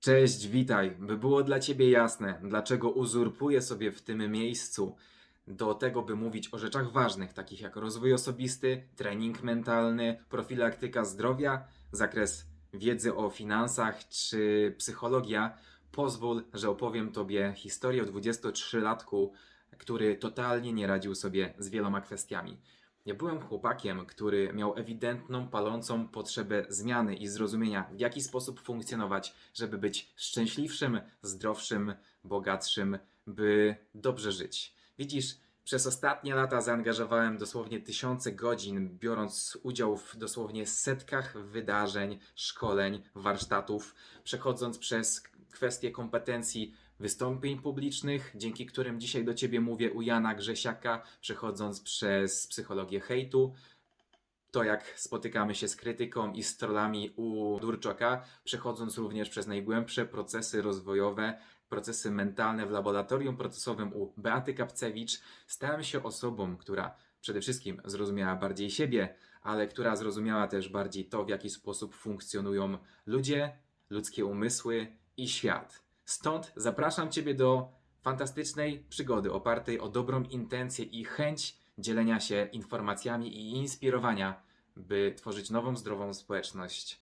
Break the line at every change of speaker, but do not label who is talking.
Cześć, witaj. By było dla Ciebie jasne, dlaczego uzurpuję sobie w tym miejscu do tego, by mówić o rzeczach ważnych, takich jak rozwój osobisty, trening mentalny, profilaktyka zdrowia, zakres wiedzy o finansach czy psychologia, pozwól, że opowiem Tobie historię o 23-latku, który totalnie nie radził sobie z wieloma kwestiami. Ja byłem chłopakiem, który miał ewidentną, palącą potrzebę zmiany i zrozumienia, w jaki sposób funkcjonować, żeby być szczęśliwszym, zdrowszym, bogatszym, by dobrze żyć. Widzisz, przez ostatnie lata zaangażowałem dosłownie tysiące godzin, biorąc udział w dosłownie setkach wydarzeń, szkoleń, warsztatów, przechodząc przez kwestie kompetencji wystąpień publicznych, dzięki którym dzisiaj do Ciebie mówię u Jana Grzesiaka, przechodząc przez psychologię hejtu, to jak spotykamy się z krytyką i z trollami u Durczoka, przechodząc również przez najgłębsze procesy rozwojowe, procesy mentalne w laboratorium procesowym u Beaty Kapcewicz, stałem się osobą, która przede wszystkim zrozumiała bardziej siebie, ale która zrozumiała też bardziej to, w jaki sposób funkcjonują ludzie, ludzkie umysły i świat. Stąd zapraszam Ciebie do fantastycznej przygody opartej o dobrą intencję i chęć dzielenia się informacjami i inspirowania, by tworzyć nową, zdrową społeczność.